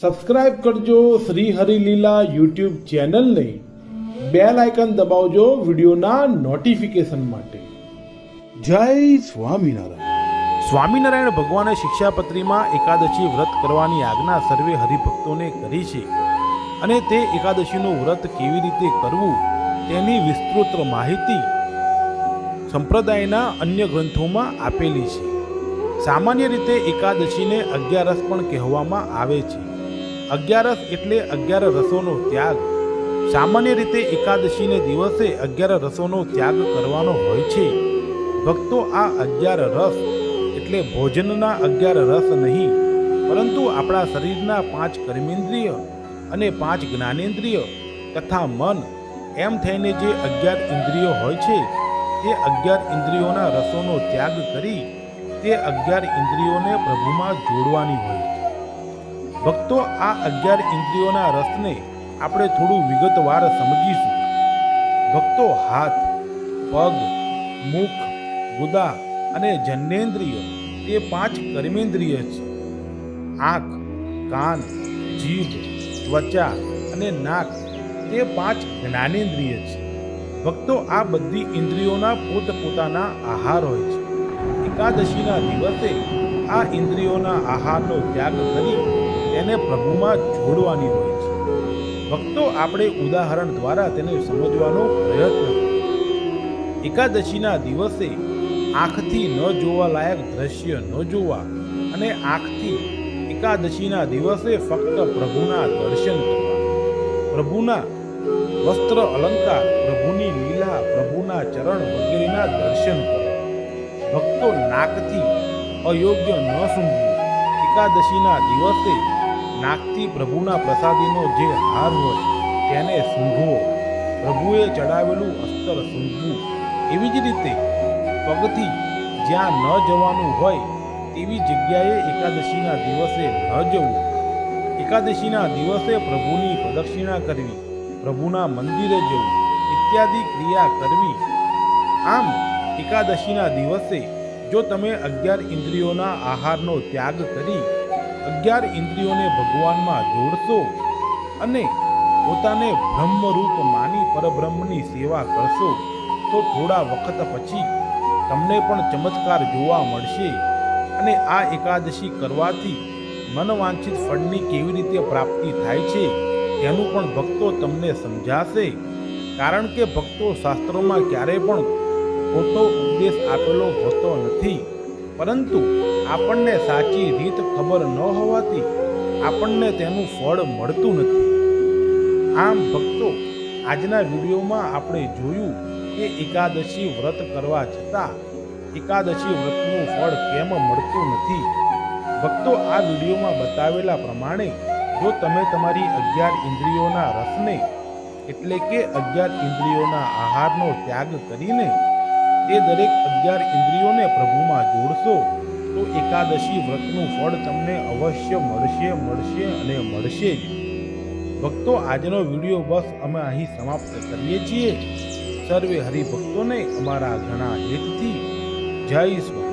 Subscribe કરજો Shri Harileela YouTube ચેનલને. Bell icon દબાવજો વિડીયોના નોટિફિકેશન માટે. જય સ્વામિનારાયણ. સ્વામિનારાયણ ભગવાને શિક્ષાપત્રીમાં એકાદશી વ્રત કરવાની આજ્ઞા સર્વે હરિભક્તોને કરી છે. અને તે એકાદશીનું વ્રત કેવી રીતે કરવું તેની વિસ્તૃત માહિતી સંપ્રદાયના અન્ય ગ્રંથોમાં આપેલી છે. સામાન્ય રીતે એકાદશીને અગિયારસ પણ કહેવામાં આવે છે. અગિયારસ એટલે અગિયાર રસોનો ત્યાગ. સામાન્ય રીતે એકાદશીને દિવસે અગિયાર રસોનો ત્યાગ કરવાનો હોય છે. ભક્તો આ અગિયાર રસ એટલે ભોજનના અગિયાર રસ નહીં, પરંતુ આપણા શરીરના પાંચ કર્મેન્દ્રિય અને પાંચ જ્ઞાનેન્દ્રિય તથા મન એમ થઈને જે અગિયાર ઇન્દ્રિયો હોય છે, તે અગિયાર ઇન્દ્રિયોના રસોનો ત્યાગ કરી તે અગિયાર ઇન્દ્રિયોને પ્રભુમાં જોડવાની હોય ભક્તો આ અગિયાર ઇન્દ્રિયોના રસને આપણે થોડું વિગતવાર સમજીશું. ભક્તો હાથ, પગ, મુખ, ગુદા અને જન્નેન્દ્રિય તે પાંચ કર્મેન્દ્રિય છે. આંખ, કાન, જીભ, ત્વચા અને નાક, તે પાંચ જ્ઞાનેન્દ્રિય છે. ભક્તો આ બધી ઇન્દ્રિયોના પોતપોતાના આહાર હોય છે. એકાદશીના દિવસે આ ઇન્દ્રિયોના આહારનો ત્યાગ કરી તેને પ્રભુમાં જોડવાની હોય છે. ભક્તો આપણે ઉદાહરણ દ્વારા તેને સમજવાનો પ્રયત્ન કરીએ. એકાદશીના દિવસે આંખથી ન જોવા લાયક દ્રશ્ય ન જોવા અને આંખથી એકાદશીના દિવસે ફક્ત પ્રભુના દર્શન કરવા. પ્રભુના વસ્ત્ર અલંકાર, પ્રભુની લીલા, પ્રભુના ચરણ વગેરેના દર્શન ભક્તો નાકથી અયોગ્ય ન સૂંઘવું એકાદશીના દિવસે નાકથી પ્રભુના પ્રસાદીનો જે હાર હોય તેને સૂંઘવો પ્રભુએ ચડાવેલું અસ્તર સૂંઘવું એવી જ રીતે પગથી જ્યાં ન જવાનું હોય તેવી જગ્યાએ એકાદશીના દિવસે ન જવું. એકાદશીના દિવસે પ્રભુની પ્રદક્ષિણા કરવી, પ્રભુના મંદિરે જવું ઇત્યાદિ ક્રિયા કરવી. આમ એકાદશીના દિવસે જો તમે અગિયાર ઇન્દ્રિયોના આહારનો ત્યાગ કરી અગિયાર ઇન્દ્રિયોને ભગવાનમાં જોડશો અને પોતાને બ્રહ્મરૂપ માની પરબ્રહ્મની સેવા કરશો, તો થોડા વખત પછી તમને પણ ચમત્કાર જોવા મળશે અને આ એકાદશી કરવાથી મનવાંછિત ફળની કેવી રીતે પ્રાપ્તિ થાય છે તેનું પણ ભક્તો તમને સમજાશે. કારણ કે ભક્તો શાસ્ત્રોમાં ક્યારેય પણ ખોટો ઉપદેશ આપેલો હોતો નથી, પરંતુ આપણને સાચી રીત ખબર ન હોવાથી આપણને તેનું ફળ મળતું નથી. આમ ભક્તો, આજના વિડીયોમાં આપણે જોયું કે એકાદશી વ્રત કરવા છતાં એકાદશી વ્રતનું ફળ કેમ મળતું નથી? ભક્તો, આ વિડીયોમાં બતાવેલા પ્રમાણે જો તમે તમારી અગિયાર ઇન્દ્રિયોના રસને, એટલે કે અગિયાર ઇન્દ્રિયોના આહારનો ત્યાગ કરીને તે દરેક અગિયાર ઇન્દ્રિયોને પ્રભુમાં જોડશો તો એકાદશી વ્રતનું ફળ તમને અવશ્ય મળશે મળશે અને મળશે જ. ભક્તો, આજનો વીડિયો બસ અમે અહીં સમાપ્ત કરીએ છીએ. સર્વે હરિભક્તોને અમારા ઘણા હેતથી જય સ્વામી.